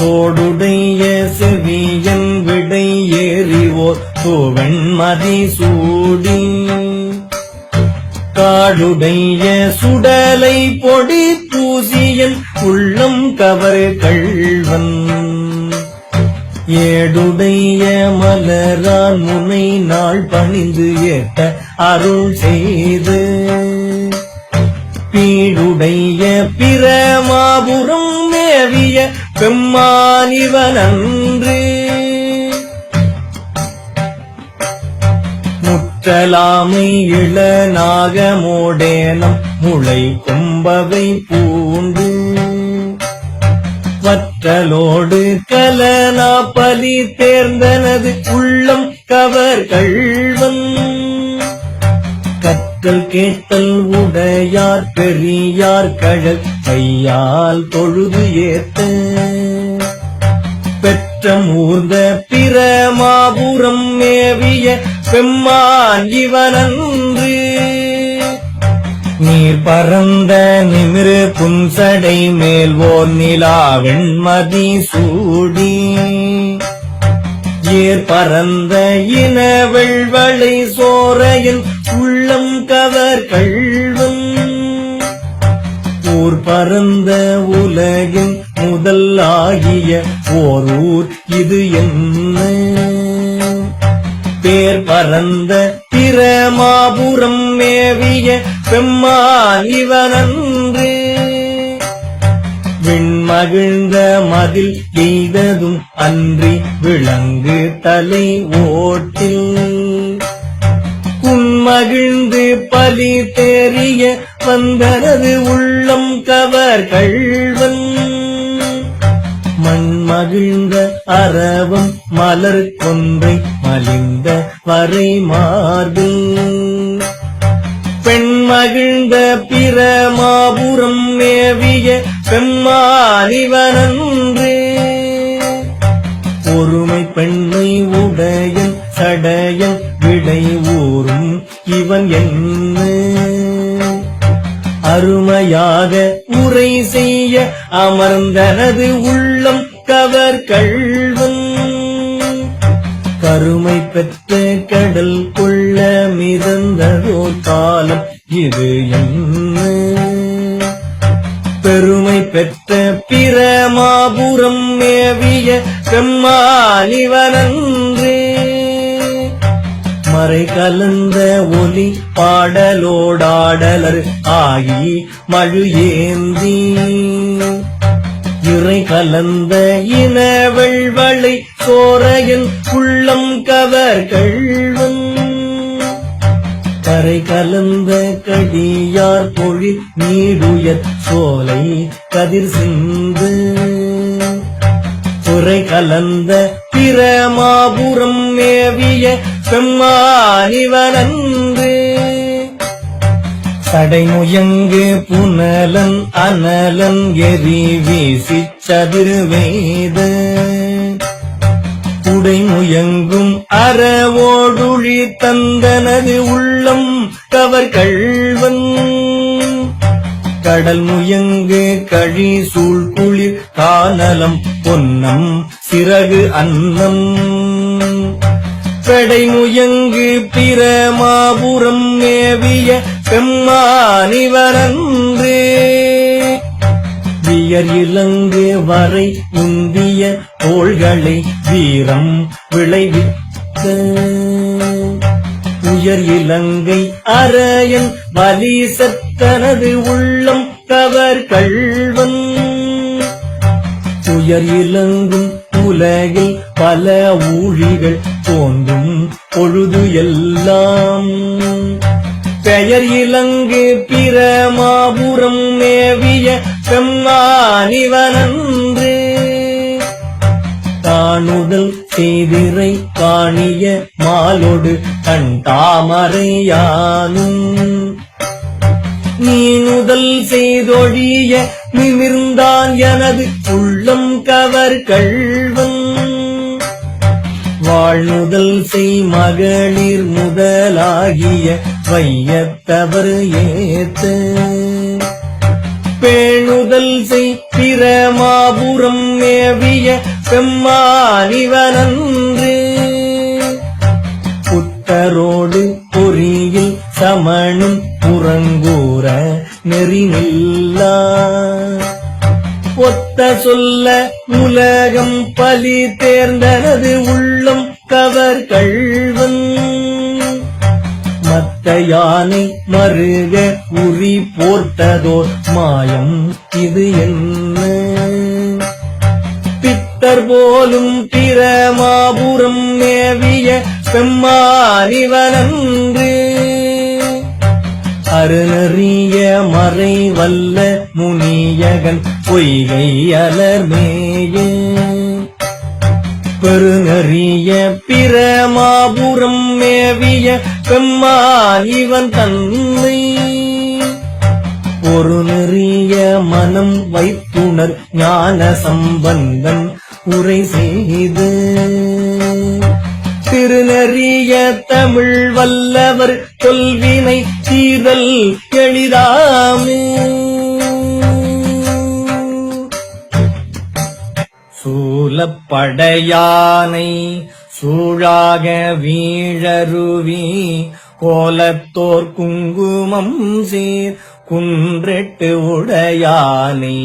தோடுடைய செவியன் விடை ஏறிவோர் தோவெண்மதி சூடி. காடுடைய சுடலை பொடி பூசியன் உள்ளம் கவர் கள்வன். ஏடுடைய மலரான் முனை நாள் பணிந்து ஏத்த அருள் செய்து. பீடுடைய பிரமாபுரம் மேவிய பெம்மானிவனன்று. முற்றலாமை இளநாகமோடேனம் முளை கும்பவை பூண்டு. வற்றலோடு கலனா பலி தேர்ந்தனது உள்ளம் கவர் கள்வன் கற்றல் கேட்டல் உடையார் பெரியார் கழல் கையால் தொழுது ஏத்த. பெற்ற மூர்ந்த பிற மாபுரம் மேவிய பெம்மான் இவனன்று. நீர் பறந்த நிமிரு புன்சடை மேல் ஓர் நிலா வெண்மதி சூடி. ஏர் பரந்த இன வெள்வளை சோரையில் உள்ளம் கவர் கள்வன் ஊர் பரந்த உலகின் முதல் ஆகிய ஓர் ஊர் இது என்ன? பேர் பரந்த திரமாபுரம் மேவிய பெம்மான் இவனன் விண்மகிழ்ந்த மதில் எய்ததும் அன்றி விளங்கு தலை ஓட்டில். மகிழ்ந்து பலி தேறிய வந்தனது உள்ளம் கவர் கள்வன் மண்மகிழ்ந்த அரவம் மலர் கொன்றை மலிந்த வரை மார்பில். பெண் மகிழ்ந்த பிரமாபுரம் மேவிய பெம்மானிவனன்று பொறுமை பெண்ணை உடையன் சடையன் விடை ஊறும் இவன் என்ன? அருமையாக உரை செய்ய அமர்ந்தனது உள்ளம் கவர் கல்வன் கருமை பெற்ற பெம்மானிவனன்றே மறை கலந்த ஒலி பாடலோடாடலர் ஆகி மழு ஏந்தி. இறை கலந்த இன வெள்வளை சோரையில் உள்ளம் கவர் கள்வன் கரை கலந்த கடியார் பொழில் நீடுயர் சோலை கதிர் சிந்து. துறை கலந்த பிரமாபுரம் மேவிய பெம்மானிவனன்று சடைமுயங்கு புனலன் அனலன் எரி வீசி சதிர்வேத. உடைமுயங்கும் அறவோடுழி தந்தனது உள்ளம் கவர் கள்வன் கடல் முயங்கு கழி சூழ் குளிர் காணலம் பொன்னம் சிறகு அன்னம். பெடை முயங்கு பிரமாபுரம் மேவிய பெம்மானிவரன்று. வியர் இலங்கு வரை உந்திய தோள்களை வீரம் விளைவித்த உயர் இலங்கை அரையன் வலி செத்தனது உள்ளம் கவர் கள்வன். துயர் இலங்கும் உலகில் பல ஊழிகள் தோன்றும் பொழுது எல்லாம். பெயர் இலங்கு பிரமாபுரம் மேவிய பெம்மானிவனன்று. காணுதல் செய்திரை காணிய மாலோடு கண் தாமரையானும். நீனுதல் செய்தொழிய நிமிர்ந்தான் எனது உள்ளம் கவர் கள்வன். வாழ்முதல் செய் மகளிர் முதலாகிய வையத்தவர் ஏத்து. பேணுதல் செய் பிரமாபுரம் மேவிய பெம்மானிவனன்று. புத்தரோடு பொறியில் சமணும் புறங்கூற நெறிநில்லா. ஒத்த சொல்ல உலகம் பலி தேர்ந்தனது உள்ளம் கவர் கள்வன் மத்த யானை மருக உரி போர்த்ததோர் மாயம் இது என்ன? பக்தர் போலும் பிரமாபுரம் மேவிய பெம்மானிவனன்று அருணறிய மறை வல்ல முனியகன் பொய்கை அலர்மேய. பெருநறிய பிரமாபுரம் மேவிய பெம்மான் இவன் தன்னை. ஒரு நெறிய மனம் வைத்துணர் ஞான சம்பந்தன் உரை செய்து திருநறிய தமிழ் வல்லவர் தொல்வினை தீரல் எளிதாமே. சூலப்படையானை சூழாக வீழருவி கோலத்தோர் குங்குமம் சீர் குன்றெட்டு உடையானை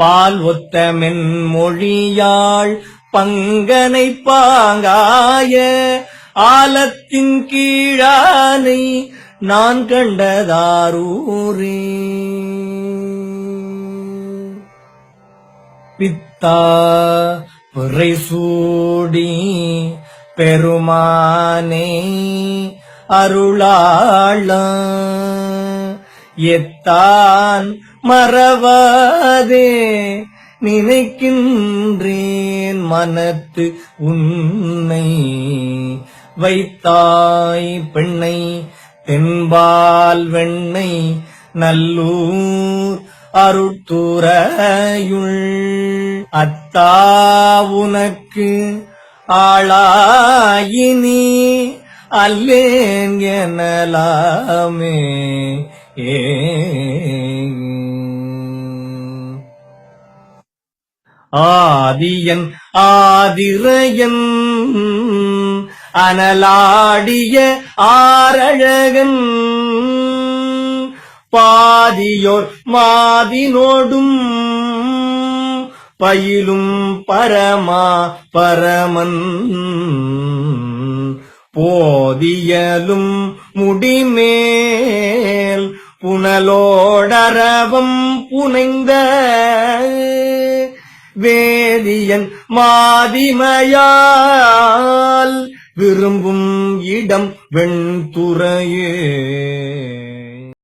பால் ஒத்த மென்மொழியாள் பங்கனை பாங்காய ஆலத்தின் கீழானை நான் கண்டதாரூரே. பித்தா பிறை சூடி பெருமானே அருளாள எத்தான் மறவாதே நினைக்கின்றேன் மனத்து உன்னை. வைத்தாய் பெண்ணை தென்பால் வெண்ணை நல்லூர் அருட்டுரையுள் அத்தா உனக்கு ஆளாயினி அல்லேன் எனலாமே. ஏ ஆதியன் ஆதிரையன் அனலாடிய ஆரழகன் பாதியோர் மாதினோடும் பயிலும் பரமா பரமன். போதியலும் முடிமேல் புனலோடரவம் புனைந்த வேதியன் மாதிமையால் விரும்பும் இடம் வெண்துறையே.